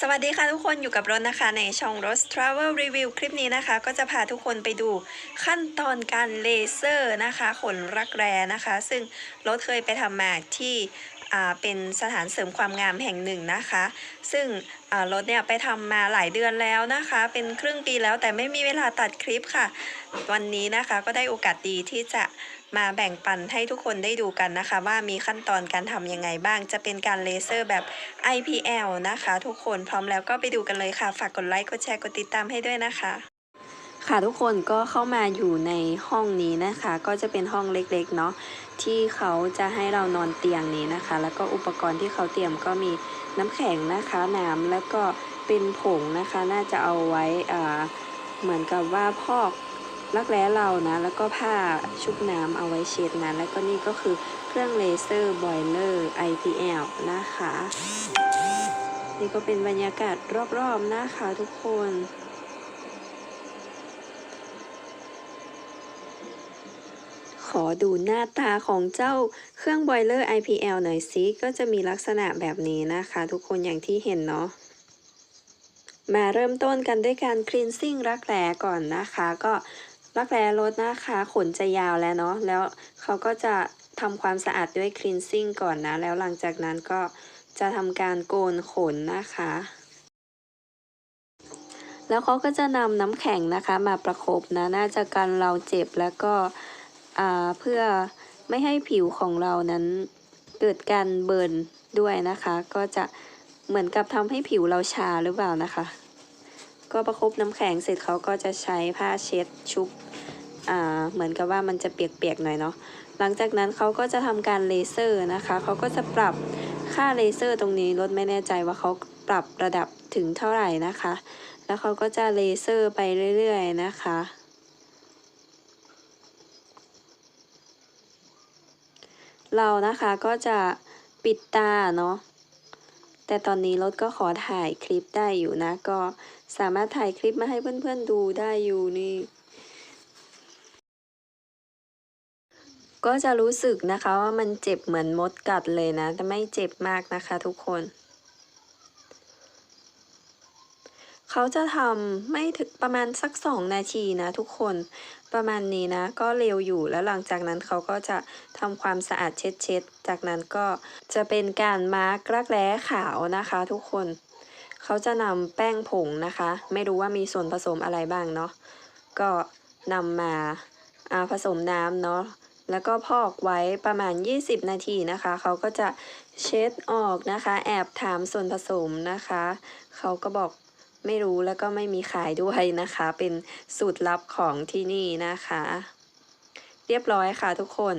สวัสดีค่ะทุกคนอยู่กับรถนะคะในช่อง Rose Travel Review คลิปนี้นะคะ ก็จะพาทุกคนไปดูขั้นตอนการเลเซอร์นะคะขนรักแร้นะคะ ซึ่งรถเคยไปทำมาที่อ่าเป็นสถานเสริมความงามแห่งหนึ่งนะคะ ซึ่งอ่ารถเนี่ยไปทำมาหลายเดือนแล้วนะคะ เป็นครึ่งปีแล้วแต่ไม่มีเวลาตัดคลิปค่ะ วันนี้นะคะก็ได้โอกาสดีที่จะมาแบ่งปันให้ทุกคนได้ดูกันนะคะ ว่ามีขั้นตอนการทำยังไงบ้าง จะเป็นการเลเซอร์แบบ IPL นะคะ ทุกคนพร้อมแล้วก็ไปดูกันเลยค่ะ ฝากกดไลค์กดแชร์กดติดตามให้ด้วยนะคะ ค่ะทุกคนก็เข้ามาอยู่ในห้องนี้นะคะ ก็จะเป็นห้องเล็กๆเนาะที่เขาจะให้เรานอนเตียงนี้นะคะ แล้วก็อุปกรณ์ที่เขาเตรียมก็มีน้ำแข็งนะคะน้ำแล้วก็เป็นผงนะคะ น่าจะเอาไว้เหมือนกับว่าพอก รักแร้เรานะ แล้วก็ผ้าชุบน้ำเอาไว้เช็ดนะ แล้วก็นี่ก็คือเครื่องเลเซอร์บอยเลอร์ IPL นะคะ นี่ก็เป็นบรรยากาศรอบๆนะคะทุกคนขอดูหน้าตาของเจ้าเครื่องบอยเลอร์ IPL หน่อยซิก็จะมีลักษณะแบบนี้นะคะ ทุกคนอย่างที่เห็นเนาะ มาเริ่มต้นกันด้วยการคลีนซิ่งรักแร้ก่อนนะคะ ก็ รักแร้ลดนะคะ ขนจะยาวแล้วเนาะแล้วเขาก็จะทำความสะอาดด้วยคลีนซิ่งก่อนนะ แล้วหลังจากนั้นก็จะทำการโกนขนนะคะ แล้วเขาก็จะนำน้ำแข็งนะคะมาประคบนะ น่าจะกันเราเจ็บแล้วก็อ่าเพื่อไม่ให้ผิวของเรานั้นเกิดการเบิร์นด้วยนะคะ ก็จะเหมือนกับทำให้ผิวเราชาหรือเปล่านะคะ ก็ประคบน้ำแข็งเสร็จเขาก็จะใช้ผ้าเช็ดชุบเหมือนกับว่ามันจะเปียกๆหน่อยเนาะหลังจากนั้นเขาก็จะทำการเลเซอร์นะคะเขาก็จะปรับค่าเลเซอร์ตรงนี้รถไม่แน่ใจว่าเขาปรับระดับถึงเท่าไหร่นะคะ แล้วเขาก็จะเลเซอร์ไปเรื่อยๆนะคะ เรานะคะก็จะปิดตาเนาะ แต่ตอนนี้รถก็ขอถ่ายคลิปได้อยู่นะ ก็สามารถถ่ายคลิปมาให้เพื่อนๆดูได้อยู่นี่ ก็จะรู้สึกนะคะว่ามันเจ็บเหมือนมดกัดเลยนะ แต่ไม่เจ็บมากนะคะทุกคน เขาจะทำไม่ถึงประมาณสักสองนาทีนะทุกคนประมาณนี้นะ ก็เร็วอยู่แล้วหลังจากนั้นเขาก็จะทำความสะอาดเช็ดๆจากนั้นก็จะเป็นการมาร์กรักแร้ขาวนะคะ ทุกคน เขาจะนำแป้งผงนะคะ ไม่รู้ว่ามีส่วนผสมอะไรบ้างเนาะก็นำมาาผสมน้ำเนาะแล้วก็พอกไว้ประมาณ 20 นาทีนะคะ เขาก็จะเช็ดออกนะคะ แอบถามส่วนผสมนะคะ เขาก็บอก ไม่รู้แล้วก็ไม่มีขายด้วยนะคะ เป็นสูตรลับของที่นี่นะคะ เรียบร้อยค่ะทุกคน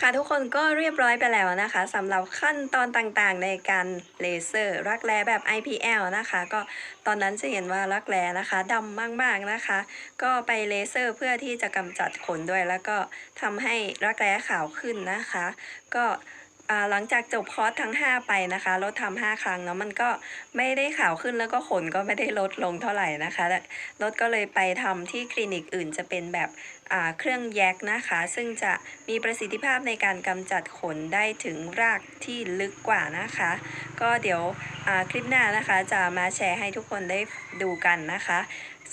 ค่ะทุกคนก็เรียบร้อยไปแล้วนะคะสำหรับขั้นตอนต่างๆ ในการเลเซอร์รักแร้แบบ IPL นะคะ ก็ตอนนั้นจะเห็นว่ารักแร้นะคะดำมากๆนะคะ ก็ไปเลเซอร์เพื่อที่จะกำจัดขนด้วย แล้วก็ทำให้รักแร้ขาวขึ้นนะคะ ก็ หลังจากจบคอร์สทั้ง 5 ไปนะคะลดทำ5ครั้งเนาะมันก็ไม่ได้ขาวขึ้นแล้วก็ขนก็ไม่ได้ลดลงเท่าไหร่นะคะลดก็เลยไปทำที่คลินิกอื่นจะเป็นแบบเครื่องแยกนะคะ ซึ่งจะมีประสิทธิภาพในการกำจัดขนได้ถึงรากที่ลึกกว่านะคะ ก็เดี๋ยวคลิปหน้านะคะจะมาแชร์ให้ทุกคนได้ดูกันนะคะ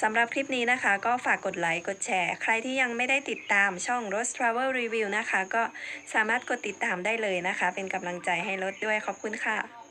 สำหรับคลิปนี้นะคะ ก็ฝากกดไลค์กดแชร์ ใครที่ยังไม่ได้ติดตามช่อง Rose Travel Review นะคะ ก็สามารถกดติดตามได้เลยนะคะ เป็นกำลังใจให้รถด้วยขอบคุณค่ะ